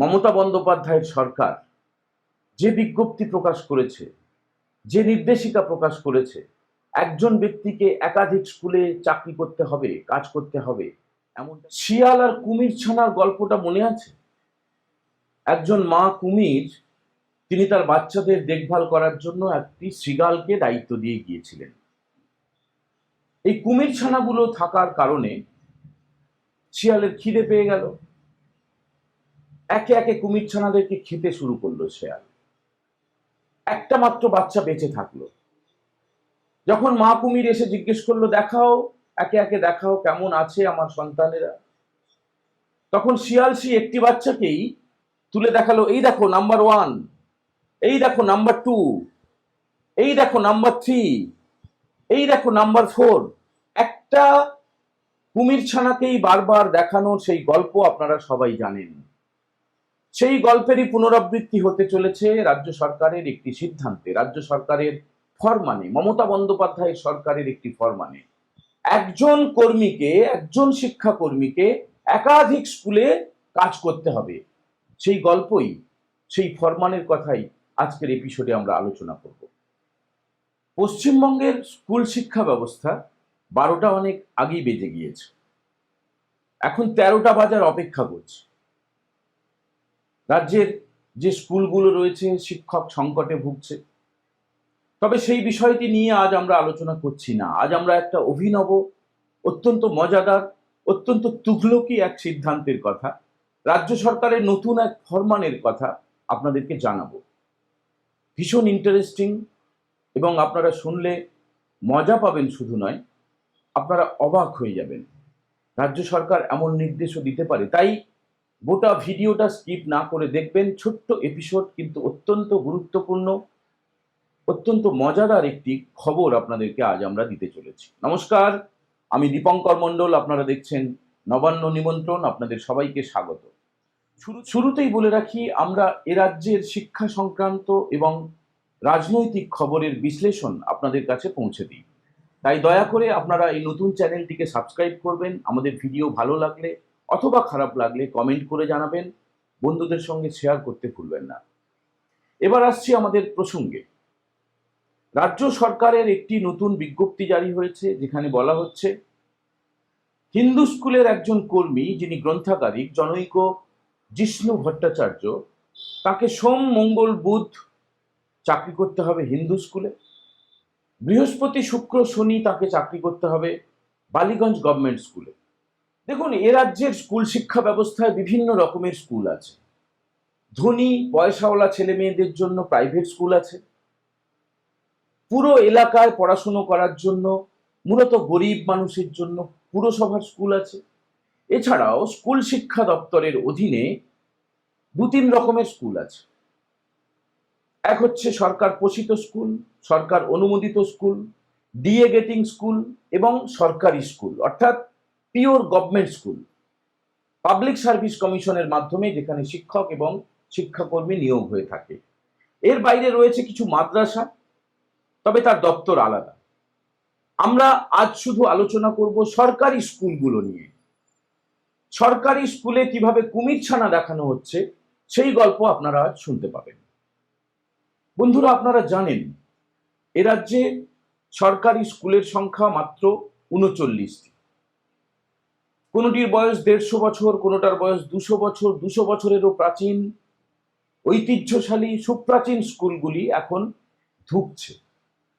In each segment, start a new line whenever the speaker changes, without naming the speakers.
মমতা বন্দ্যোপাধ্যায়ের সরকার যে বিজ্ঞপ্তি প্রকাশ করেছে, যে নির্দেশিকা প্রকাশ করেছে, একজন ব্যক্তিকে একাধিক স্কুলে চাকরি করতে হবে, কাজ করতে হবে এমন শিয়াল আর কুমির ছানার গল্পটা মনে আছে? একজন মা কুমির, তিনি তার বাচ্চাদের দেখভাল করার জন্য একটি শৃগালকে দায়িত্ব দিয়ে গিয়েছিলেন। এই কুমির ছানাগুলো থাকার কারণে শিয়ালের খিদে পেয়ে গেল। একে একে কুমির ছানাদেরকে খেতে শুরু করল শেয়াল। একটা মাত্র বাচ্চা বেঁচে থাকল। যখন মা কুমির এসে জিজ্ঞেস করল, দেখাও, একে একে দেখাও কেমন আছে আমার সন্তানেরা? তখন শিয়াল সেই একটি বাচ্চাকেই তুলে দেখাল, এই দেখো, নাম্বার ওয়ান, এই দেখো, নাম্বার টু, এই দেখো, নাম্বার থ্রি, এই দেখো, নাম্বার ফোর। একটা কুমির ছানাকেই বারবার দেখানোর সেই গল্প আপনারা সবাই জানেন। সেই গল্পেরই পুনরাবৃত্তি হতে চলেছে রাজ্য সরকারের একটি সিদ্ধান্তে। রাজ্য সরকারের ফরমানে, মমতা বন্দ্যোপাধ্যায়ের সরকারের একটি ফরমানে, একজন কর্মীকে, একজন শিক্ষাকর্মীকে একাধিক স্কুলে কাজ করতে হবে। সেই গল্পই, সেই ফরমানের কথাই আজকের এপিসোডে আমরা আলোচনা করব। পশ্চিমবঙ্গের স্কুল শিক্ষা ব্যবস্থা বারোটা অনেক আগেই বেজে গিয়েছে। এখন তেরোটা বাজার অপেক্ষা করছে। রাজ্যের যে স্কুলগুলো রয়েছে, শিক্ষক সংকটে ভুগছে। তবে সেই বিষয়টি নিয়ে আজ আমরা আলোচনা করছি না। আজ আমরা একটা অভিনব, অত্যন্ত মজাদার, অত্যন্ত তুঘলকি এক সিদ্ধান্তের কথা, রাজ্য সরকারের নতুন এক ফরমানের কথা আপনাদেরকে জানাব। ভীষণ ইন্টারেস্টিং এবং আপনারা শুনলে মজা পাবেন শুধু নয়, আপনারা অবাক হয়ে যাবেন। রাজ্য সরকার এমন নির্দেশও দিতে পারে। তাই গোটা ভিডিওটা স্কিপ না করে দেখবেন। ছোট্ট এপিসোড কিন্তু অত্যন্ত গুরুত্বপূর্ণ অত্যন্ত মজাদার একটি খবর আপনাদেরকে আজ আমরা দিতে চলেছি। নমস্কার আমি দীপঙ্কর মণ্ডল আপনারা দেখছেন নবান্ন নিমন্ত্রণ আপনাদের সবাইকে স্বাগত। শুরু- শুরুতেই বলে রাখি আমরা এ রাজ্যের শিক্ষা সংক্রান্ত এবং রাজনৈতিক খবরের বিশ্লেষণ আপনাদের কাছে পৌঁছে দিই। তাই দয়া করে আপনারা এই নতুন চ্যানেলটিকে সাবস্ক্রাইব করবেন। আমাদের ভিডিও ভালো লাগলে অথবা খারাপ লাগলে কমেন্ট করে জানাবেন, বন্ধুদের সঙ্গে শেয়ার করতে ভুলবেন না। এবার আসছি আমাদের প্রসঙ্গে। রাজ্য সরকারের একটি নতুন বিজ্ঞপ্তি জারি হয়েছে, যেখানে বলা হচ্ছে, হিন্দু স্কুলের একজন কর্মী যিনি গ্রন্থাগারিক, জনৈক জিষ্ণু ভট্টাচার্য, তাকে সোম, মঙ্গল, বুধ চাকরি করতে হবে হিন্দু স্কুলে। বৃহস্পতি, শুক্র, শনি তাকে চাকরি করতে হবে বালিগঞ্জ গভর্নমেন্ট স্কুলে। দেখুন, এ রাজ্যের স্কুল শিক্ষা ব্যবস্থায় বিভিন্ন রকমের স্কুল আছে। ধনী, পয়সাওয়ালা ছেলে মেয়েদের জন্য প্রাইভেট স্কুল আছে। পুরো এলাকায় পড়াশুনো করার জন্য, মূলত গরিব মানুষের জন্য পুরসভার স্কুল আছে। এছাড়াও স্কুল শিক্ষা দপ্তরের অধীনে দু তিন রকমের স্কুল আছে। এক হচ্ছে সরকার পোষিত স্কুল, সরকার অনুমোদিত স্কুল ডিএ গেটিং স্কুল এবং সরকারি স্কুল। অর্থাৎ pure government school, public service কমিশনের মাধ্যমে যেখানে শিক্ষক এবং শিক্ষাকর্মী নিয়োগ হয়ে থাকে। এর বাইরে রয়েছে কিছু মাদ্রাসা, তবে তার দপ্তর আলাদা। আমরা আজ শুধু আলোচনা করব সরকারি স্কুলগুলো নিয়ে। সরকারি স্কুলে কীভাবে কুমির ছানা দেখানো হচ্ছে, সেই গল্প আপনারা আজ শুনতে পাবেন। বন্ধুরা, আপনারা জানেন, এ রাজ্যে সরকারি স্কুলের সংখ্যা মাত্র উনচল্লিশটি। কোনোটির বয়স দেড়শো বছর, কোনোটার বয়স দুশো বছর, দুশো বছরেরও প্রাচীন, ঐতিহ্যশালী, সুপ্রাচীন স্কুলগুলি এখন ধুকছে।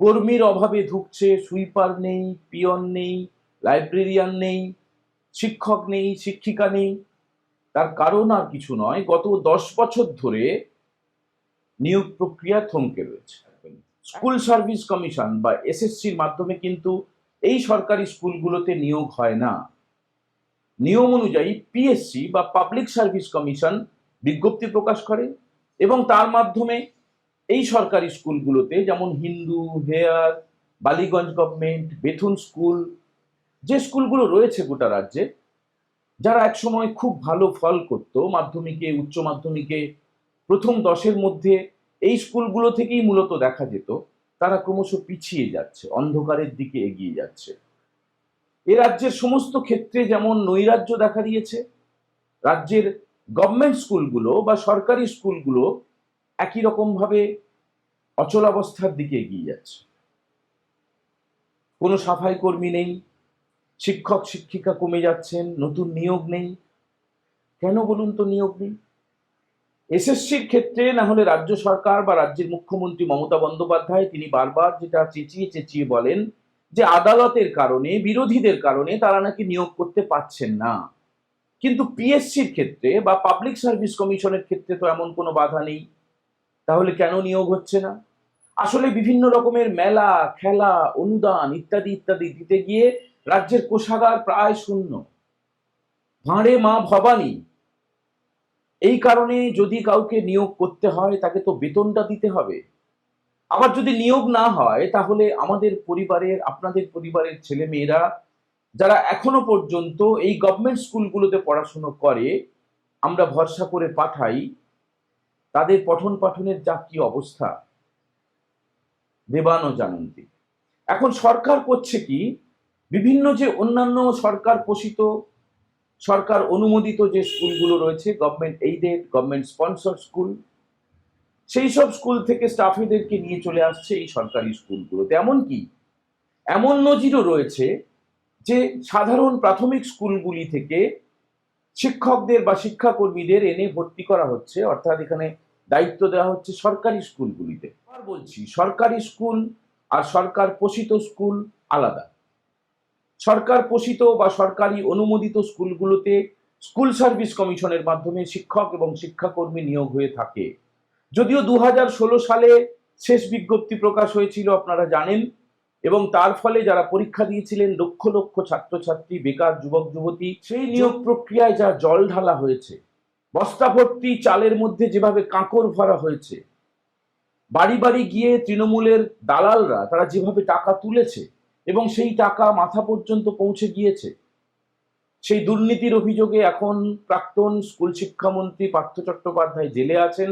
কর্মীর অভাবে ধুকছে, সুইপার নেই, পিয়ন নেই, লাইব্রেরিয়ান নেই, শিক্ষক নেই, শিক্ষিকা নেই। তার কারণ আর কিছু নয়, গত দশ বছর ধরে নিয়োগ প্রক্রিয়া থমকে রয়েছে। স্কুল সার্ভিস কমিশন বা এসএসসির মাধ্যমে কিন্তু এই সরকারি স্কুলগুলোতে নিয়োগ হয় না। নিয়ম অনুযায়ী পিএসসি বা পাবলিক সার্ভিস কমিশন বিজ্ঞপ্তি প্রকাশ করে এবং তার মাধ্যমে এই সরকারি স্কুলগুলোতে যেমন Hindu, Hare, Ballygunge government, Bethune school, যে স্কুলগুলো রয়েছে গোটা রাজ্যে, যারা একসময় খুব ভালো ফল করত, মাধ্যমিকে, উচ্চ মাধ্যমিকে, প্রথম দশের মধ্যে, এই স্কুলগুলো থেকেই মূলত দেখা যেত, তারা ক্রমশ পিছিয়ে যাচ্ছে, অন্ধকারের দিকে এগিয়ে যাচ্ছে। এ রাজ্যের সমস্ত ক্ষেত্রে যেমন নৈরাজ্য দেখা দিয়েছে, রাজ্যের গভর্নমেন্ট স্কুলগুলো বা সরকারি স্কুলগুলো একই রকমভাবে অচলাবস্থার দিকে এগিয়ে যাচ্ছে। কোনো সাফাই কর্মী নেই, শিক্ষক, শিক্ষিকা কমে যাচ্ছেন, নতুন নিয়োগ নেই। কেন বলুন তো নিয়োগ নেই? এসএসসির ক্ষেত্রে না হলে রাজ্য সরকার বা রাজ্যের মুখ্যমন্ত্রী মমতা বন্দ্যোপাধ্যায় তিনি বারবার যেটা চেঁচিয়ে চেঁচিয়ে বলেন যে আদালতের কারণে, বিরোধীদের কারণে তারা নাকি নিয়োগ করতে পারছেন না। কিন্তু পিএসসির ক্ষেত্রে বা পাবলিক সার্ভিস কমিশনের ক্ষেত্রে তো এমন কোনো বাধা নেই। তাহলে কেন নিয়োগ হচ্ছে না? আসলে বিভিন্ন রকমের মেলা, খেলা, অনুদান ইত্যাদি ইত্যাদি দিতে গিয়ে রাজ্যের কোষাগার প্রায় শূন্য। ভাঁড়ে মা ভবানী। এই কারণে যদি কাউকে নিয়োগ করতে হয়, তাকে তো বেতনটা দিতে হবে। আবার যদি নিয়োগ না হয়, তাহলে আমাদের পরিবারের, আপনাদের পরিবারের ছেলে মেয়েরা যারা এখনও পর্যন্ত এই গভর্নমেন্ট স্কুলগুলোতে পড়াশুনো করে, আমরা ভরসা করে পাঠাই, তাদের পঠন পাঠনের যা কি অবস্থা? দেবানো জানন্তি। এখন সরকার করছে কি? বিভিন্ন যে অন্যান্য সরকার পোষিত, সরকার অনুমোদিত যে স্কুলগুলো রয়েছে government aided government sponsor school সেই সব স্কুল থেকে স্টাফেদেরকে নিয়ে চলে আসছে এই সরকারি স্কুলগুলোতে এমনকি এমন নজিরও রয়েছে যে সাধারণ প্রাথমিক স্কুলগুলি থেকে শিক্ষকদের বা শিক্ষাকর্মীদের এনে ভর্তি করা হচ্ছে, অর্থাৎ এখানে দায়িত্ব দেওয়া হচ্ছে সরকারি স্কুলগুলিতে আর বলছি, সরকারি স্কুল আর সরকার পোষিত স্কুল আলাদা। সরকার পোষিত বা সরকারি অনুমোদিত স্কুলগুলোতে স্কুল সার্ভিস কমিশনের মাধ্যমে শিক্ষক এবং শিক্ষাকর্মী নিয়োগ হয়ে থাকে। যদিও দু হাজার ষোলো সালে শেষ বিজ্ঞপ্তি প্রকাশ হয়েছিল, আপনারা জানেন, এবং তার ফলে যারা পরীক্ষা দিয়েছিলেন, লক্ষ লক্ষ ছাত্রছাত্রী, বেকার যুবক, যুবতী, সেই নিয়োগ প্রক্রিয়ায় যা জল ঢালা হয়েছে, বস্তা ভর্তি চালের মধ্যে যেভাবে কাঁকর ভরা হয়েছে, বাড়ি বাড়ি গিয়ে তৃণমূলের দালালরা তারা যেভাবে টাকা তুলেছে এবং সেই টাকা মাথা পর্যন্ত পৌঁছে গিয়েছে, সেই দুর্নীতির অভিযোগে এখন প্রাক্তন স্কুল শিক্ষামন্ত্রী পার্থ চট্টোপাধ্যায় জেলে আছেন।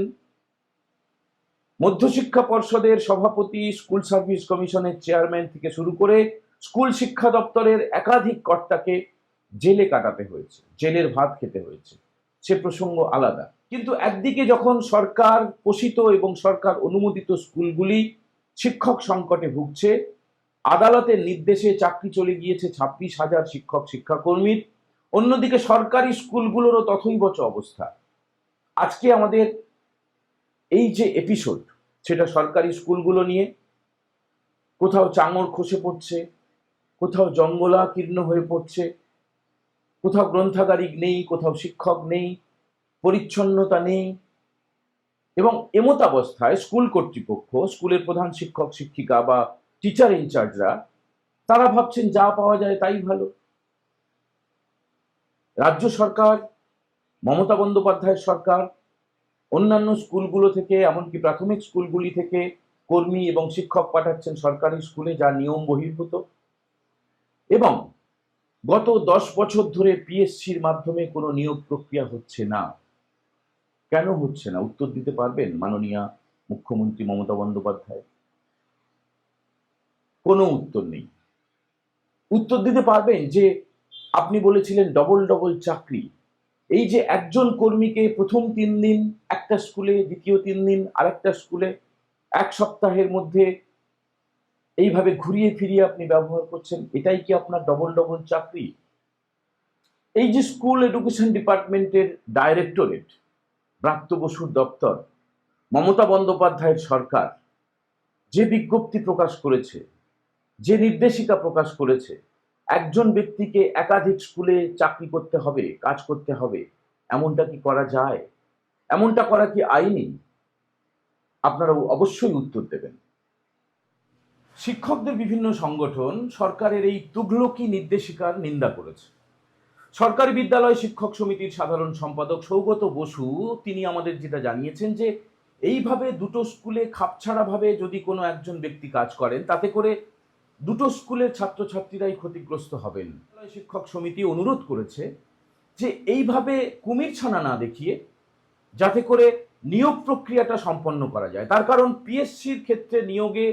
মধ্যশিক্ষা পর্ষদের সভাপতি, স্কুল সার্ভিস কমিশনের চেয়ারম্যান থেকে শুরু করে স্কুল শিক্ষা দপ্তরের একাধিক কর্তাকে জেলে কাটাতে হয়েছে, জেলের ভাত খেতে হয়েছে। সে প্রসঙ্গ আলাদা। কিন্তু একদিকে যখন সরকার পোষিত এবং সরকার অনুমোদিত স্কুলগুলি শিক্ষক সংকটে ভুগছে, আদালতের নির্দেশে চাকরি চলে গিয়েছে ছাব্বিশ হাজার শিক্ষক, শিক্ষাকর্মীর। অন্যদিকে সরকারি স্কুলগুলোরও তথৈবচ অবস্থা। আজকে আমাদের এই যে এপিসোড সেটা সরকারি স্কুলগুলো নিয়ে, কোথাও চাঙর খসে পড়ছে, কোথাও জঙ্গলাকীর্ণ হয়ে পড়ছে, কোথাও গ্রন্থাগারিক নেই, কোথাও শিক্ষক নেই, পরিচ্ছন্নতা নেই, এবং এমতাবস্থায় স্কুল কর্তৃপক্ষ, স্কুলের প্রধান শিক্ষক, শিক্ষিকা বা টিচার ইনচার্জরা তারা ভাবছেন যা পাওয়া যায় তাই ভালো। রাজ্য সরকার, মমতা বন্দ্যোপাধ্যায়ের সরকার অন্যান্য স্কুলগুলো থেকে, এমনকি প্রাথমিক স্কুলগুলি থেকে কর্মী এবং শিক্ষক পাঠাচ্ছেন সরকারি স্কুলে যা নিয়ম বহির্ভূত। এবং গত দশ বছর ধরে পিএসসির মাধ্যমে কোনো নিয়োগ প্রক্রিয়া হচ্ছে না। কেন হচ্ছে না? উত্তর দিতে পারবেন মাননীয় মুখ্যমন্ত্রী মমতা বন্দ্যোপাধ্যায়। কোনো উত্তর নেই। উত্তর দিতে পারবেন যে আপনি বলেছিলেন ডবল ডবল চাকরি। এই যে একজন কর্মীকে প্রথম তিন দিন, একটা স্কুলে, দ্বিতীয় তিন দিন, আরেকটা স্কুলে, এক সপ্তাহের মধ্যে এইভাবে ঘুরিয়ে ফিরিয়ে আপনি ব্যবহার করছেন, এটাই কি আপনার ডবল ডবল চাকরি? এই যে স্কুল এডুকেশন ডিপার্টমেন্টের ডাইরেক্টরেট ব্রাত্য বসুর দপ্তর, মমতা বন্দ্যোপাধ্যায়ের সরকার, যে বিজ্ঞপ্তি প্রকাশ করেছে, যে নির্দেশিকা প্রকাশ করেছে একজন ব্যক্তিকে একাধিক স্কুলে চাকরি করতে হবে, কাজ করতে হবে, এমনটা কি করা যায়? এমনটা করা কি আইনি? আপনারা অবশ্যই উত্তর দেবেন। শিক্ষকদের বিভিন্ন সংগঠন সরকারের এই তুগলকি নির্দেশিকার নিন্দা করেছে। সরকারি বিদ্যালয় শিক্ষক সমিতির সাধারণ সম্পাদক সৌগত বসু, তিনি আমাদের যেটা জানিয়েছেন যে, এইভাবে দুটো স্কুলে খাপছাড়াভাবে যদি কোনো একজন ব্যক্তি কাজ করেন, তাতে করে দুটো স্কুলের ছাত্রছাত্রীরাই ক্ষতিগ্রস্ত হবেন। শিক্ষক সমিতি অনুরোধ করেছে যে এইভাবে কুমির ছানা না দেখিয়ে যাতে করে নিয়োগ প্রক্রিয়াটা সম্পন্ন করা যায়। তার কারণ পিএসসির ক্ষেত্রে নিয়োগে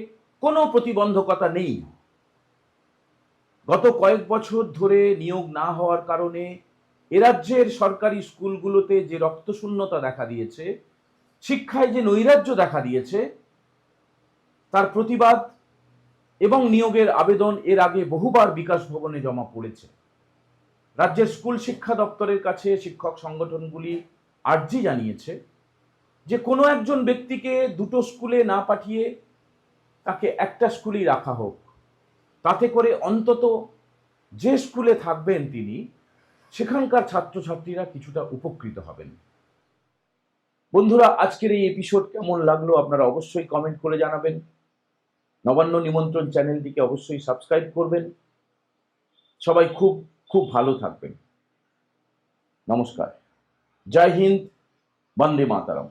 কোনো প্রতিবন্ধকতা নেই। গত কয়েক বছর ধরে নিয়োগ না হওয়ার কারণে এ রাজ্যের সরকারি স্কুলগুলোতে যে রক্তশূন্যতা দেখা দিয়েছে, শিক্ষায় যে নৈরাজ্য দেখা দিয়েছে, তার প্রতিবাদ এবং নিয়োগের আবেদন এর আগে বহুবার বিকাশ ভবনে জমা পড়েছে। রাজ্যের স্কুল শিক্ষা দপ্তরের কাছে শিক্ষক সংগঠনগুলি আর্জি জানিয়েছে যে কোনো একজন ব্যক্তিকে দুটো স্কুলে না পাঠিয়ে তাকে একটা স্কুলেই রাখা হোক। তাতে করে অন্তত যে স্কুলে থাকবেন তিনি, সেখানকার ছাত্রছাত্রীরা কিছুটা উপকৃত হবেন। বন্ধুরা, আজকের এই এপিসোড কেমন লাগল আপনারা অবশ্যই কমেন্ট করে জানাবেন। নবান্ন নিমন্ত্রণ চ্যানেলটিকে অবশ্যই সাবস্ক্রাইব করবেন। সবাই খুব খুব ভালো থাকবেন। নমস্কার। জয় হিন্দ, বন্দে মাতারাম।